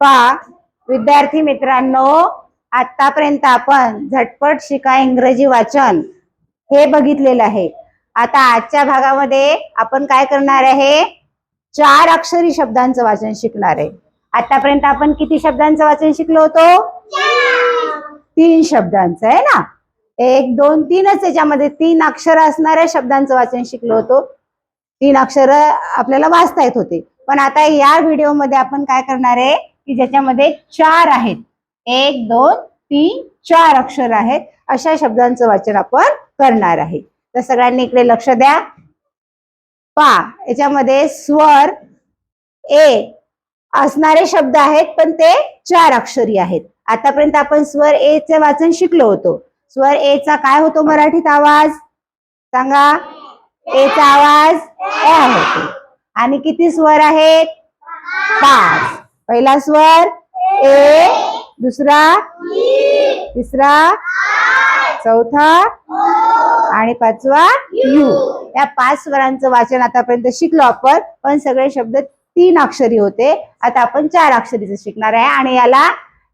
पहा विद्यार्थी मित्रांनो आतापर्यंत आपण झटपट शिका इंग्रजी वाचन हे बघितलेलं आहे. आता आजच्या भागामध्ये आपण काय करणार आहे? चार अक्षरी शब्दांचं वाचन शिकणार आहे. आतापर्यंत आपण किती शब्दांचं वाचन शिकलो होतो? तीन शब्दांचं आहे ना? एक दोन तीनच याच्यामध्ये तीन अक्षर असणाऱ्या शब्दांचं वाचन शिकलो होतो. तीन अक्षर आपल्याला वाचता येत होते. पण आता या व्हिडिओमध्ये आपण काय करणार आहे? की ज्याच्यामध्ये चार आहेत. एक दोन तीन चार अक्षर आहेत. अशा शब्दांचं वाचन आपण करणार आहे. तर सगळ्यांनी इकडे लक्ष द्या. पा याच्यामध्ये स्वर ए असणारे शब्द आहेत पण ते चार अक्षरी आहेत. आतापर्यंत आपण स्वर ए चे वाचन शिकलो होतो. स्वर ए चा काय होतो मराठीत आवाज? सांगा. ए चा आवाज ए होतो. आणि किती स्वर आहेत? पाच. पहिला स्वर ए दुसरा तिसरा चौथा आणि पाचवा यू. या पाच स्वरांचं वाचन आतापर्यंत शिकलो आपण पण सगळे शब्द तीन अक्षरी होते. आता आपण चार अक्षरीचं शिकणार आहे आणि याला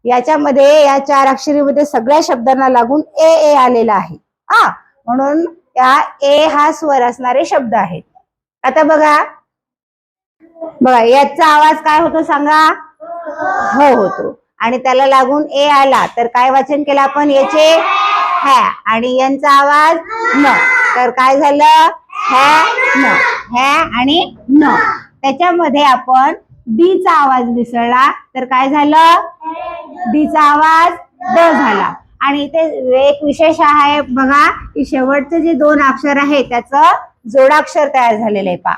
याच्यामध्ये या चार अक्षरीमध्ये सगळ्या शब्दांना लागून ए ए आलेला आहे. हा म्हणून या ए हा स्वर असणारे शब्द आहेत. आता बघा. बघा याचा आवाज काय होतो सांगा. हो होतो. आणि त्याला लागून ए आला तर काय वाचन केलं आपण? याचे ह्या. आणि यांचा आवाज न. तर काय झालं? हॅ न. ह्या आणि न. त्याच्यामध्ये आपण डी चा आवाज मिसळला तर काय झालं? डी चा आवाज ड झाला. आणि इथे एक विशेष आहे बघा की शेवटचे जे दोन अक्षर आहे त्याचं जोडाक्षर तयार झालेलं आहे पा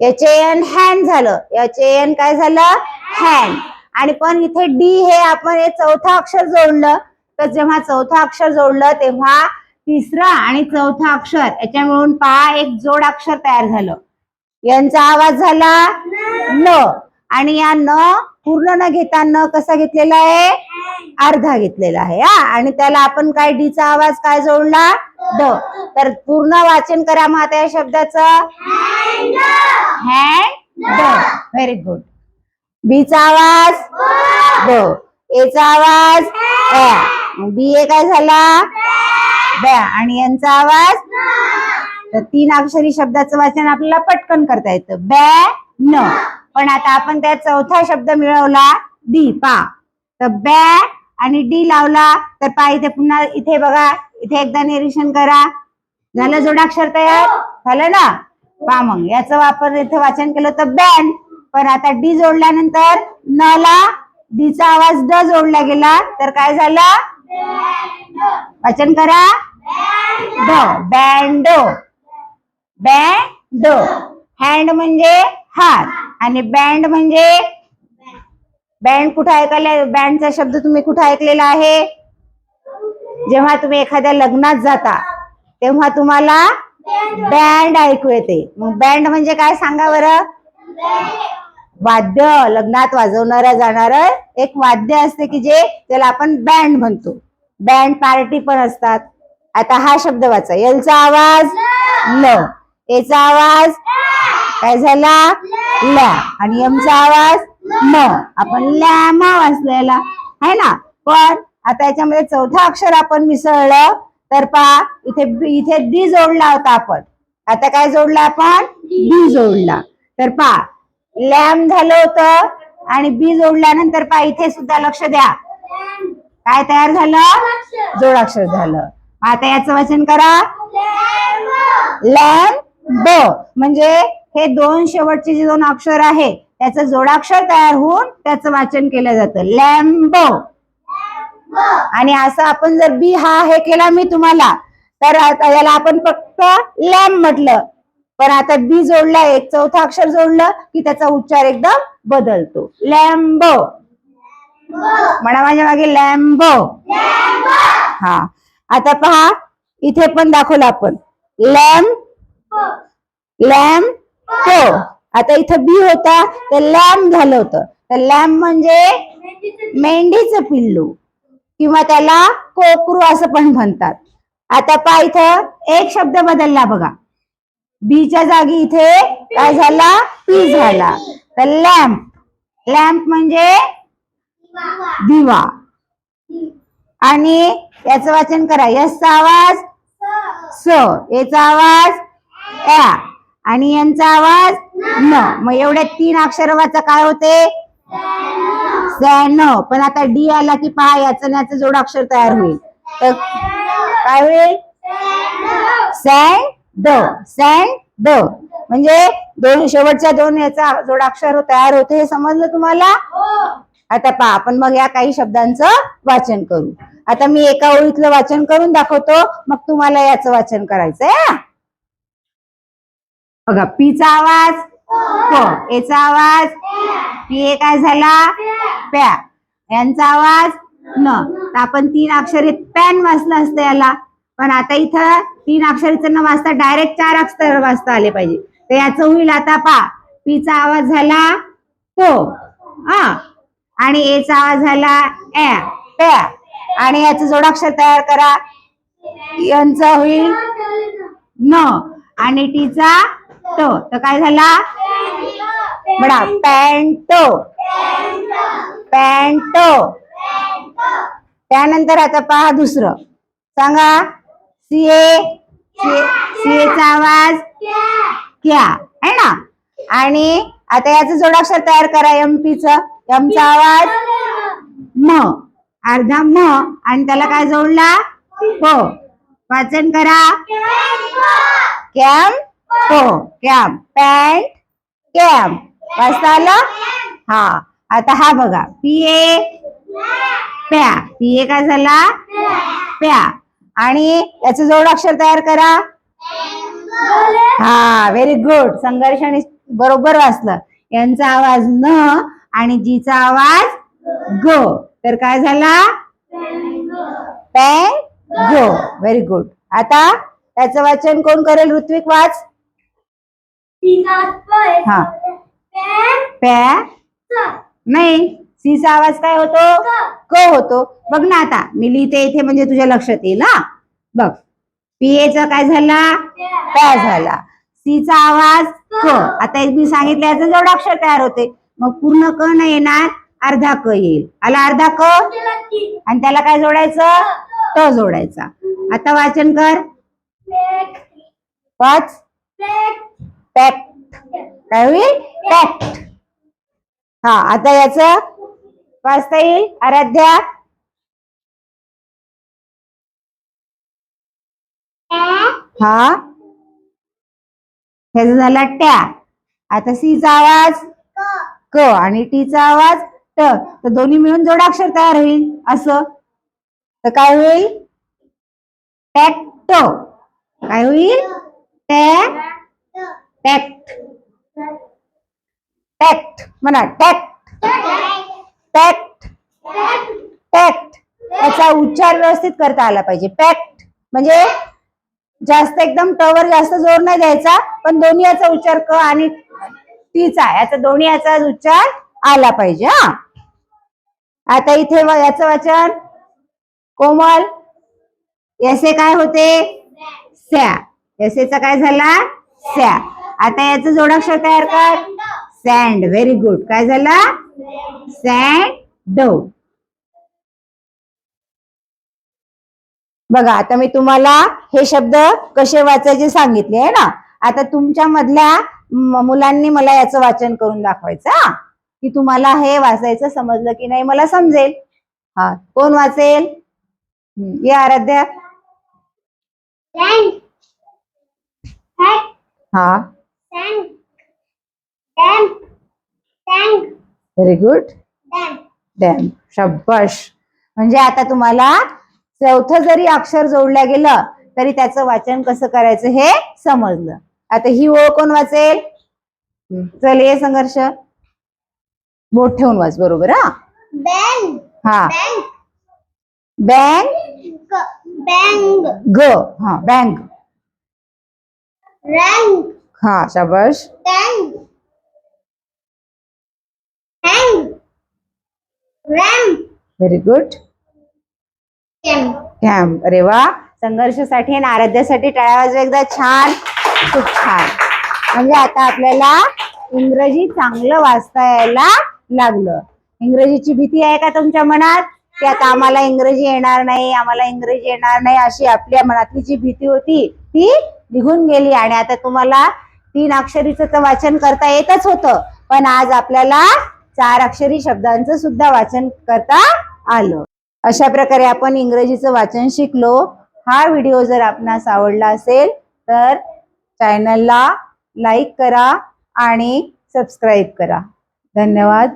याचे एन हॅन झालं. याचे एन काय झालं? हॅन. आणि पण इथे डी हे आपण हे चौथा अक्षर जोडलं. तर जेव्हा चौथा अक्षर जोडलं तेव्हा तिसरा आणि चौथा अक्षर याच्या मिळून पहा एक जोड अक्षर तयार झालं. यांचा आवाज झाला न. आणि या न पूर्ण न घेता न कसा घेतलेला आहे? अर्धा घेतलेला आहे हा. आणि त्याला आपण काय डीचा आवाज काय जोडला? ड. तर पूर्ण वाचन करा मग आता या शब्दाचं. हँड. ड. व्हेरी गुड बीचा आवाज? ब. एचा आवाज? ए बी ए काय झाला? ब्या आणि यांचा आवाज? तर तीन अक्षरी शब्दाचं वाचन आपल्याला पटकन करता येतं. बॅ न. पण आता आपण त्या चौथा शब्द मिळवला डी पा. तर बॅ आणि डी लावला तर पा इथे पुन्हा इथे बघा. इथे एकदा निरीक्षण करा. झालं जोडाक्षर तयार? झालं ना? पा मग. याचं वापर इथे वाचन केलं तर बँड पण आता डी जोडल्यानंतर न ला डी चा आवाज ड जोडला गेला. तर काय झालं? वाचन करा. ड बँडो. बँडो. हँड म्हणजे हात आणि बँड म्हणजे बँड कुठं ऐकले बँडचा शब्द तुम्ही कुठं ऐकलेला आहे? जेव्हा तुम्ही एखाद्या लग्नात जाता तेव्हा तुम्हाला बँड ऐकू येते. मग बँड म्हणजे काय सांगा बरं? वाद्य लग्नात वाजवणाऱ्या जाणार एक वाद्य असते की जे त्याला आपण बँड म्हणतो. बँड पार्टी पण असतात. आता हा शब्द वाचा. एलचा आवाज ल. एचा आवाज काय झाला? ल्या आणि यमचा आवाज म. आपण लॅमा वाचलेला. आहे ना? पण आता याच्यामध्ये चौथा अक्षर आपण मिसळलं तर पा इथे इथे डी जोडला होता आपण. आता काय जोडला आपण? डी जोडला. तर पा लॅम झालं होतं आणि बी जोडल्यानंतर पा इथे सुद्धा लक्ष द्या. काय तयार झालं? जोडाक्षर झालं. आता याचं वाचन करा. लॅम ब. म्हणजे हे दोन शेवटचे जे दोन अक्षर आहे त्याचं जोडाक्षर तयार होऊन त्याचं वाचन केलं जातं. लॅम्ब आणि असं आपण जर बी हा हे केला मी तुम्हाला तर याला आपण फक्त लॅम म्हटलं. पण आता बी जोडला एक चौथा अक्षर जोडलं की त्याचा उच्चार एकदम बदलतो. लॅम्बो. म्हणा माझ्या मागे लॅम्बो. हा. आता पहा इथे पण दाखवलं आपण. Lamb lamb. हो आता इथं बी होता तर लॅम्ब झालं होतं. तर लॅम्ब म्हणजे मेंढीचं पिल्लू. किंवा त्याला कोकरू असं पण म्हणतात. आता पहा इथं एक शब्द बदलला बघा. बीच्या जागी इथे काय झाला? पी झाला. तर लॅम्प. लॅम्प म्हणजे दिवा. आणि याचं वाचन करा. यसचा आवाज स. याचा आवाज या आणि यांचा आवाज न. मग एवढ्या तीन अक्षर वाचा काय होते? सॅन पण आता डी आला की पहा याचं याचं जोड अक्षर तयार होईल. तर काय होईल? सॅन ड सँड ड म्हणजे दोन शेवटच्या दोन याचा जोडाक्षर तयार होते हे समजलं तुम्हाला? आता पहा आपण मग या काही शब्दांचं वाचन करू. आता मी एका ओळीतलं वाचन करून दाखवतो. मग तुम्हाला याचं वाचन करायचंय हा? बघा पीचा आवाज प याचा आवाज पी ए काय झाला? प्या. यांचा आवाज न. तर आपण तीन अक्षरी पॅन वाचलं असतं याला. पण आता इथं तीन अक्षरीचं न वाचता डायरेक्ट चार अक्षर वाचता आले पाहिजे. तर याचं होईल आता पा. पीचा आवाज झाला तो हा आणि एचा आवाज झाला ए प्या आणि याचं जोडाक्षर तयार करा. यांचा होईल न. आणि टीचा टो. तर काय झाला? बडा पॅन्टो. पॅन्टो. त्यानंतर आता पहा दुसरं. सांगा. सी ए सीएचा आवाज? क्या आहे ना? आणि आता याचं जोडाक्षर तयार करा एमपी च. एमचा आवाज? म. अर्धा म. आणि त्याला काय जोडला? हो वाचन करा. कॅम हो कॅम. Pant cam. वाचता आलं? हा. आता हा बघा. पी ए प्या. पी ए काय झाला? प्या. आणि याचं जोडाक्षर तयार करा. हा व्हेरी गुड संघर्षाने बरोबर वाचलं. यांचा आवाज न आणि जीचा आवाज ग. तर काय झाला? पॅन गो. व्हेरी गुड आता त्याचं वाचन कोण करेल? ऋत्विक वाच. हा. प्या नाही सीचा आवाज काय होतो? क होतो. बघ ना आता मी लिहिते इथे म्हणजे तुझ्या लक्षात येईल हा. बघ. पीएचा काय झाला? प झाला. सीचा आवाज क आता एक मी सांगितलं याचं अक्षर तयार होते मग पूर्ण क न येणार अर्धा क येईल. आला अर्धा क? आणि त्याला काय जोडायचं? त जोडायचा. आता वाचन कर. पाच. पॅक्ट. काय होईल? पॅक्ट. हा आता याच वाचता येईल? आराध्या? हा? ह्याचा झाला ट्या आता सीचा आवाज? क. आणि टीचा आवाज? ट. तर दोन्ही मिळून जोडाक्षर तयार होईल. असं. तर काय होईल? टॅक्ट. काय होईल? Ta tact. टॅक्ट. म्हणा टॅक्ट टॅक्ट याचा उच्चार व्यवस्थित करता आला पाहिजे. पॅक्ट म्हणजे जास्त एकदम टवर जास्त जोर नाही द्यायचा पण दोन्ही याचा उच्चार क आणि टीचा याचा दोन्ही याचा उच्चार आला पाहिजे हा. आता इथे याचं वाचन. कोमल. याचे काय होते? स्या यासेचा काय झाला? स्या आता याचं जोडाक्षर तयार कर. सँड व्हेरी गुड काय झाला? सँड बघा आता मी तुम्हाला हे शब्द कसे वाचायचे सांगितले आहे ना? आता तुमच्या मधल्या मुलांनी मला याचं वाचन करून दाखवायचं हा? की तुम्हाला हे वाचायचं समजलं की नाही मला समजेल. हा कोण वाचेल? ये आराध्या. हा. व्हेरी गुड डॅम शब्बाश म्हणजे आता तुम्हाला चौथं जरी अक्षर जोडलं गेलं तरी त्याचं वाचन कसं करायचं हे समजलं. आता ही ओळ कोण वाचेल? चल ये संघर्ष. बोट ठेवून वाच बरोबर हा? हा. बँग. ग. हा बँग. हा शाबाश. व्हेरी गुड कॅम्प अरे वा. संघर्षासाठी आणि आराध्यासाठी टाळ्या वाजवा एकदा. छान. खूप छान. म्हणजे आता आपल्याला इंग्रजी चांगलं वाचता यायला लागलं. इंग्रजीची भीती आहे का तुमच्या मनात? की आता आम्हाला इंग्रजी येणार नाही आम्हाला इंग्रजी येणार नाही अशी आपल्या मनातली जी भीती होती ती निघून गेली. आणि आता तुम्हाला तीन अक्षरीचं तर वाचन करता येतच होतं. पण आज आपल्याला चार अक्षरी शब्दांचं सुद्धा वाचन करता आलं. अशा प्रकारे आपण इंग्रजीचं वाचन शिकलो. हा व्हिडिओ जर आपणास आवडला असेल तर चॅनलला लाईक करा आणि सबस्क्राईब करा. धन्यवाद.